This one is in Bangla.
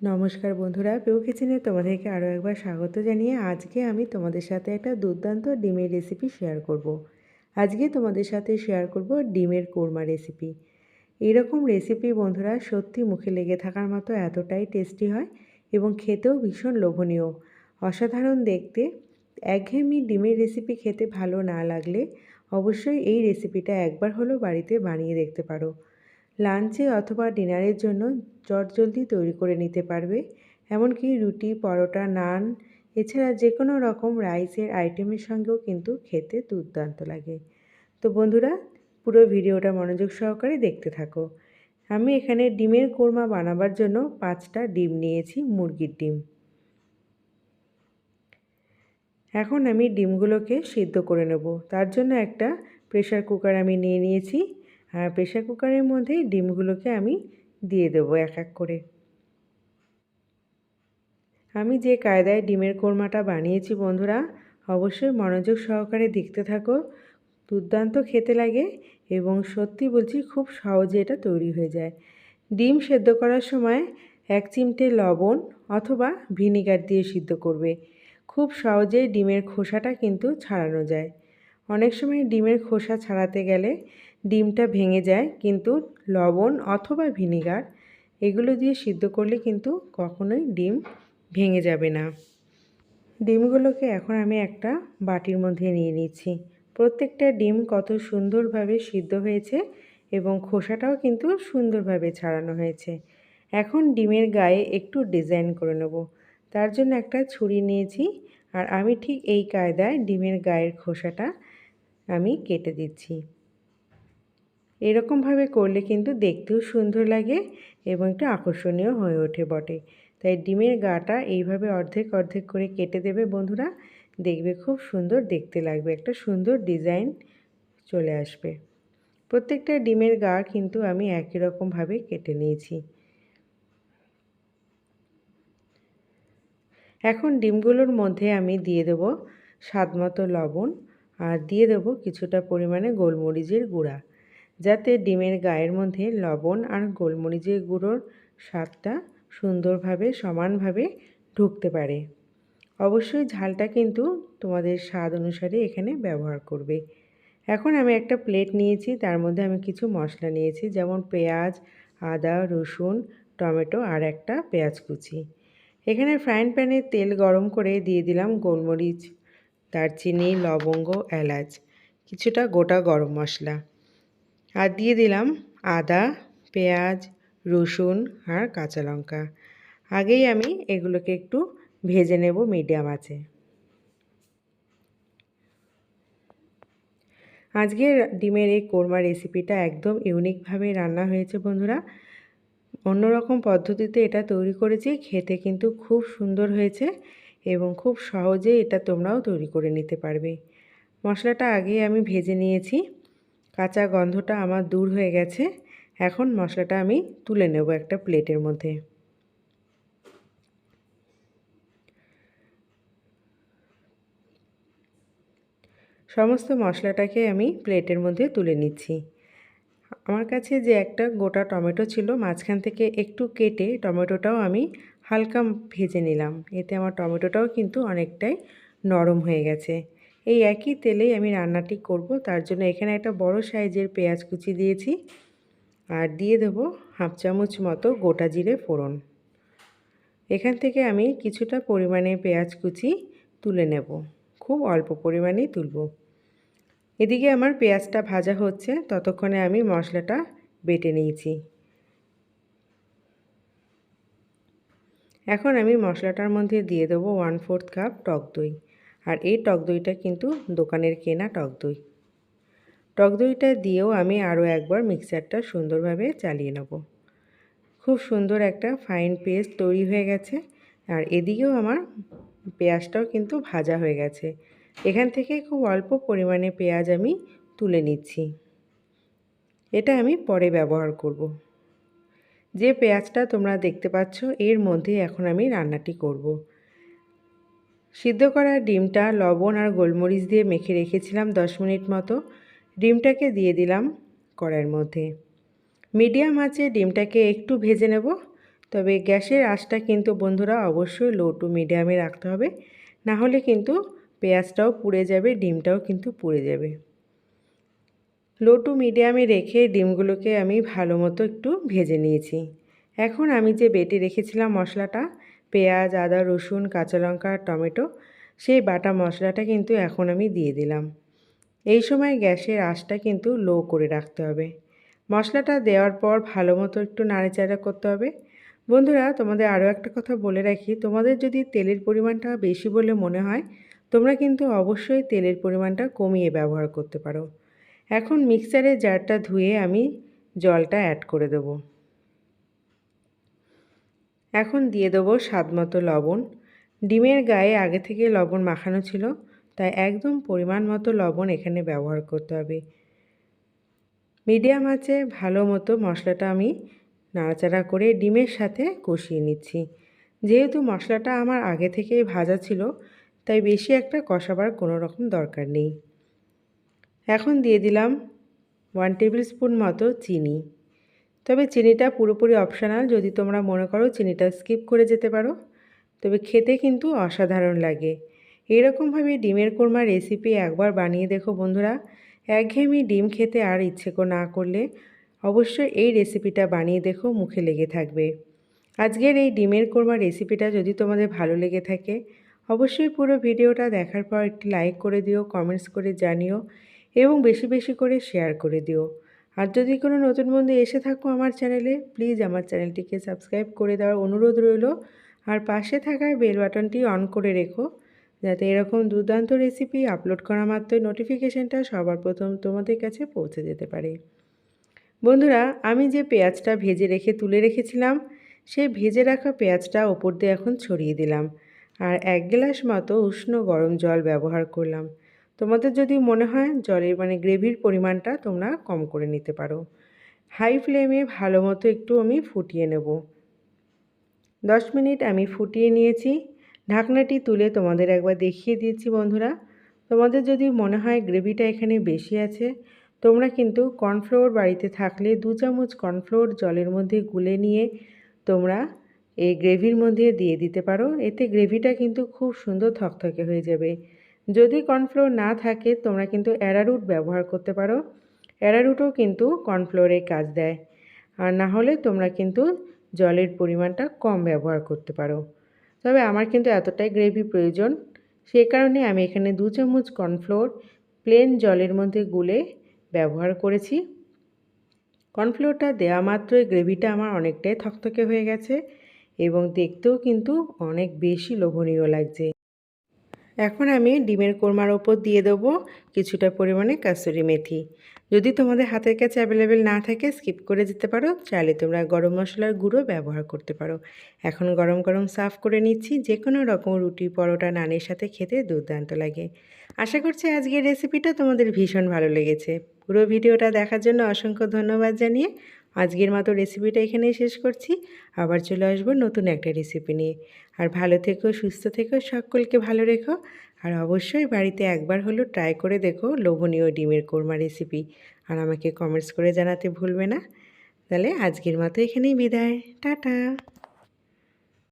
নমস্কার বন্ধুরা পেউ কিচেনে তোমাদেরকে আরও একবার স্বাগত জানিয়ে আজকে আমি তোমাদের সাথে একটা দুর্দান্ত ডিমের রেসিপি শেয়ার করব। আজকে তোমাদের সাথে শেয়ার করব ডিমের কোরমা রেসিপি এরকম রেসিপি বন্ধুরা, সত্যি মুখে লেগে থাকার মতো এতটাই টেস্টি হয় এবং খেতেও ভীষণ লোভনীয়। অসাধারণ দেখতে। একঘেয়েমি ডিমের রেসিপি খেতে ভালো না লাগলে অবশ্যই এই রেসিপিটা একবার হলেও বাড়িতে বানিয়ে দেখতে পারো। লাঞ্চে অথবা ডিনারের জন্য চটজলদি তৈরি করে নিতে পারবে। এমনকি রুটি, পরোটা, নান, এছাড়া যে কোনো রকম রাইসের আইটেমের সঙ্গেও কিন্তু খেতে দুর্দান্ত লাগে। তো বন্ধুরা, পুরো ভিডিওটা মনোযোগ সহকারে দেখতে থাকো। আমি এখানে ডিমের কোরমা বানাবার জন্য পাঁচটা ডিম নিয়েছি, মুরগির ডিম। এখন আমি ডিমগুলোকে সিদ্ধ করে নেব। তার জন্য একটা প্রেশার কুকার আমি নিয়ে নিয়েছি। প্রেশার কুকারের মধ্যে ডিমগুলোকে আমি দিয়ে দেবো এক এক করে। আমি যে কায়দায় ডিমের কোরমাটা বানিয়েছি বন্ধুরা, অবশ্যই মনোযোগ সহকারে দেখতে থাকো। দুর্দান্ত খেতে লাগে এবং সত্যি বলছি খুব সহজে এটা তৈরি হয়ে যায়। ডিম সেদ্ধ করার সময় এক চিমটে লবণ অথবা ভিনিগার দিয়ে সিদ্ধ করবে। খুব সহজেই ডিমের খোসাটা কিন্তু ছাড়ানো যায়। অনেক সময় ডিমের খোসা ছাড়াতে গেলে ডিমটা ভেঙে যায়, কিন্তু লবণ অথবা ভিনিগার এগুলো দিয়ে সিদ্ধ করলে কিন্তু কখনোই ডিম ভেঙে যাবে না। ডিমগুলোকে এখন আমি একটা বাটির মধ্যে নিয়ে নিচ্ছি। প্রত্যেকটা ডিম কত সুন্দরভাবে সিদ্ধ হয়েছে এবং খোসাটাও কিন্তু সুন্দরভাবে ছাড়ানো হয়েছে। এখন ডিমের গায়ে একটু ডিজাইন করে নেব। তার জন্য একটা ছুরি নিয়েছি আর আমি ঠিক এই কায়দায় ডিমের গায়ের খোসাটা আমি কেটে দিচ্ছি। এরকমভাবে করলে কিন্তু দেখতেও সুন্দর লাগে এবং একটু আকর্ষণীয় হয়ে ওঠে বটে। তাই ডিমের গাটা এইভাবে অর্ধেক অর্ধেক করে কেটে দেবে বন্ধুরা। দেখবে খুব সুন্দর দেখতে লাগবে, একটা সুন্দর ডিজাইন চলে আসবে। প্রত্যেকটা ডিমের গা কিন্তু আমি একই রকমভাবে কেটে নিয়েছি। এখন ডিমগুলোর মধ্যে আমি দিয়ে দেব স্বাদ মতো লবণ। আর দিয়ে দেব কিছুটা পরিমাণে গোলমরিচের গুঁড়া, যাতে ডিমের গায়ের মধ্যে লবণ আর গোলমরিচের গুঁড়োর স্বাদটা সুন্দরভাবে সমানভাবে ঢুকতে পারে। অবশ্যই ঝালটা কিন্তু তোমাদের স্বাদ অনুসারে এখানে ব্যবহার করবে। এখন আমি একটা প্লেট নিয়েছি, তার মধ্যে আমি কিছু মশলা নিয়েছি, যেমন পেঁয়াজ, আদা, রসুন, টমেটো আর একটা পেঁয়াজ কুচি। এখানে ফ্রাইং প্যানে তেল গরম করে দিয়ে দিলাম গোলমরিচ দারচিনি লবঙ্গ, এলাচ, কিছুটা গোটা গরম মশলা। আর দিয়ে দিলাম আদা, পেঁয়াজ, রসুন আর কাঁচা লঙ্কা। আগেই আমি এগুলোকে একটু ভেজে নেব মিডিয়াম আছে আজকের ডিমের এই কোরমা রেসিপিটা একদম ইউনিকভাবে রান্না হয়েছে বন্ধুরা। অন্যরকম পদ্ধতিতে এটা তৈরি করেছি, খেতে কিন্তু খুব সুন্দর হয়েছে। এবং খুব সহজে এটা তোমরাও তৈরি করে নিতে পারবে। মশলাটা আগে আমি ভেজে নিয়েছি। কাঁচা গন্ধটা আমার দূর হয়ে গেছে। এখন মশলাটা আমি তুলে নেব একটা প্লেটের মধ্যে। সমস্ত মশলাটাকে আমি প্লেটের মধ্যে তুলে নিচ্ছি। আমার কাছে যে একটা গোটা টমেটো ছিল, মাঝখান থেকে একটু কেটে টমেটোটাও আমি হালকা ভেজে নিলাম। এতে আমার টমেটোটাও কিন্তু অনেকটাই নরম হয়ে গেছে। এই একই তেলেই আমি রান্নাটি করব। তার জন্য এখানে একটা বড় সাইজের পেঁয়াজ কুচি দিয়েছি আর দিয়ে দেবো হাফ চামচ মতো গোটা জিরে ফোড়ন। এখান থেকে আমি কিছুটা পরিমাণে পেঁয়াজ কুচি তুলে নেব। খুব অল্প পরিমাণেই তুলব। এদিকে আমার পেঁয়াজটা ভাজা হচ্ছে, ততক্ষণে আমি মশলাটা বেটে নিয়েছি। এখন আমি মশলাটার মধ্যে দিয়ে দেবো ওয়ান ফোর্থ কাপ টক দই। আর এই টক দইটা কিন্তু দোকানের কেনা টক দই। টক দইটা দিয়েও আমি আরও একবার মিক্সারটা সুন্দরভাবে চালিয়ে নেব। খুব সুন্দর একটা ফাইন পেস্ট তৈরি হয়ে গেছে। আর এদিকেও আমার পেঁয়াজটাও কিন্তু ভাজা হয়ে গেছে। এখান থেকে খুব অল্প পরিমাণে পেঁয়াজ আমি তুলে নিচ্ছি এটা আমি পরে ব্যবহার করব। যে পেঁয়াজটা তোমরা দেখতে পাচ্ছ, এর মধ্যে এখন আমি রান্নাটি করব। সিদ্ধ করা ডিমটা লবণ আর গোলমরিচ দিয়ে মেখে রেখেছিলাম দশ মিনিট মতো ডিমটাকে দিয়ে দিলাম কড়াইয়ের মধ্যে মিডিয়াম আছে ডিমটাকে একটু ভেজে নেব, তবে গ্যাসের আঁচটা কিন্তু বন্ধুরা অবশ্যই লো টু মিডিয়ামে রাখতে হবে না হলে কিন্তু পেঁয়াজটাও পুড়ে যাবে, ডিমটাও কিন্তু পুড়ে যাবে। লো টু মিডিয়ামে রেখে ডিমগুলোকে আমি ভালো মতো একটু ভেজে নিয়েছি। এখন আমি যে বেটে রেখেছিলাম মশলাটা, পেঁয়াজ, আদা, রসুন, কাঁচা লঙ্কা, টমেটো, সেই বাটা মশলাটা কিন্তু এখন আমি দিয়ে দিলাম। এই সময় গ্যাসের আঁচটা কিন্তু লো করে রাখতে হবে। মশলাটা দেওয়ার পর ভালো মতো একটু নাড়াচাড়া করতে হবে। বন্ধুরা, তোমাদের আরও একটা কথা বলে রাখি। তোমাদের যদি তেলের পরিমাণটা বেশি বলে মনে হয় তোমরা কিন্তু অবশ্যই তেলের পরিমাণটা কমিয়ে ব্যবহার করতে পারো। এখন মিক্সারের জারটা ধুয়ে আমি জলটা অ্যাড করে দেবো। এখন দিয়ে দেবো স্বাদ মতো লবণ। ডিমের গায়ে আগে থেকে লবণ মাখানো ছিল, তাই একদম পরিমাণ মতো লবণ এখানে ব্যবহার করতে হবে। মিডিয়াম আছে ভালো মতো মশলাটা আমি নাড়াচাড়া করে ডিমের সাথে কষিয়ে নিচ্ছি। যেহেতু মশলাটা আমার আগে থেকেই ভাজা ছিল তাই বেশি একটা কষাবার কোনো রকম দরকার নেই। এখন দিয়ে দিলাম ওয়ান টেবিল স্পুন মতো চিনি। তবে চিনিটা পুরোপুরি অপশানাল যদি তোমরা মনে করো চিনিটা স্কিপ করে যেতে পারো। তবে খেতে কিন্তু অসাধারণ লাগে। এরকমভাবে ডিমের কোরমা রেসিপি একবার বানিয়ে দেখো বন্ধুরা। একঘেয়েমি ডিম খেতে আর ইচ্ছে না করলে অবশ্যই এই রেসিপিটা বানিয়ে দেখো, মুখে লেগে থাকবে। আজকের এই ডিমের কোরমা রেসিপিটা যদি তোমাদের ভালো লেগে থাকে অবশ্যই পুরো ভিডিওটা দেখার পর একটি লাইক করে দিও কমেন্টস করে জানিও এবং বেশি বেশি করে শেয়ার করে দিও। আর যদি কোনো নতুন বন্ধু এসে থাকো আমার চ্যানেলে প্লিজ আমার চ্যানেলটিকে সাবস্ক্রাইব করে দেওয়ার অনুরোধ রইল। আর পাশে থাকার বেল বাটনটি অন করে রেখো, যাতে এরকম দুর্দান্ত রেসিপি আপলোড করা মাত্রই নোটিফিকেশানটা সবার প্রথম তোমাদের কাছে পৌঁছে যেতে পারে। বন্ধুরা, আমি যে পেঁয়াজটা ভেজে রেখে তুলে রেখেছিলাম, সেই ভেজে রাখা পেঁয়াজটা ওপর দিয়ে এখন ছড়িয়ে দিলাম। আর এক গ্লাস মতো উষ্ণ গরম জল ব্যবহার করলাম। তোমাদের যদি মনে হয় জলের মানে গ্রেভির পরিমাণটা তোমরা কম করে নিতে পারো। হাই ফ্লেমে ভালো মতো একটু আমি ফুটিয়ে নেব। দশ মিনিট আমি ফুটিয়ে নিয়েছি। ঢাকনাটি তুলে তোমাদের একবার দেখিয়ে দিয়েছি বন্ধুরা। তোমাদের যদি মনে হয় গ্রেভিটা এখানে বেশি আছে, তোমরা কিন্তু কর্নফ্লোর বাড়িতে থাকলে দু চামচ কর্নফ্লোর জলের মধ্যে গুলে নিয়ে তোমরা এই গ্রেভির মধ্যে দিয়ে দিতে পারো। এতে গ্রেভিটা কিন্তু খুব সুন্দর থকথকে হয়ে যাবে। যদি কর্নফ্লোর না থাকে, তোমরা কিন্তু অ্যারারুট ব্যবহার করতে পারো। অ্যারারুটও কিন্তু কর্নফ্লোরে কাজ দেয়। আর না হলে তোমরা কিন্তু জলের পরিমাণটা কম ব্যবহার করতে পারো। তবে আমার কিন্তু এতটাই গ্রেভি প্রয়োজন। সেই কারণে আমি এখানে দু চামচ কর্নফ্লোর প্লেন জলের মধ্যে গুলে ব্যবহার করেছি। কর্নফ্লোরটা দেওয়া মাত্রই গ্রেভিটা আমার অনেকটাই থকথকে হয়ে গেছে। এবং দেখতেও কিন্তু অনেক বেশি লোভনীয় লাগছে। এখন আমি ডিমের কোরমার ওপর দিয়ে দেবো কিছুটা পরিমাণে কাসুরি মেথি। যদি তোমাদের হাতের কাছে অ্যাভেলেবেল না থাকে স্কিপ করে যেতে পারো, চাইলে তোমরা গরম মশলার গুঁড়ো ব্যবহার করতে পারো। এখন গরম গরম সাফ করে নিচ্ছি যে কোনো রকম রুটি, পরোটা, নানের সাথে খেতে দুর্দান্ত লাগে। আশা করছি আজকের রেসিপিটা তোমাদের ভীষণ ভালো লেগেছে। পুরো ভিডিওটা দেখার জন্য অসংখ্য ধন্যবাদ জানিয়ে আজকের মতো রেসিপিটা এখানেই শেষ করছি। আবার চলে আসব নতুন একটা রেসিপি নিয়ে। আর ভালো থেকো, সুস্থ থেকো, সকলকে ভালো রেখো। আর অবশ্যই বাড়িতে একবার হলো ট্রাই করে দেখো লোভনীয় ডিমের কোরমা রেসিপি আর আমাকে কমেন্টস করে জানাতে ভুলবে না। তাহলে আজকের মতো এখানেই বিদায়। টাটা!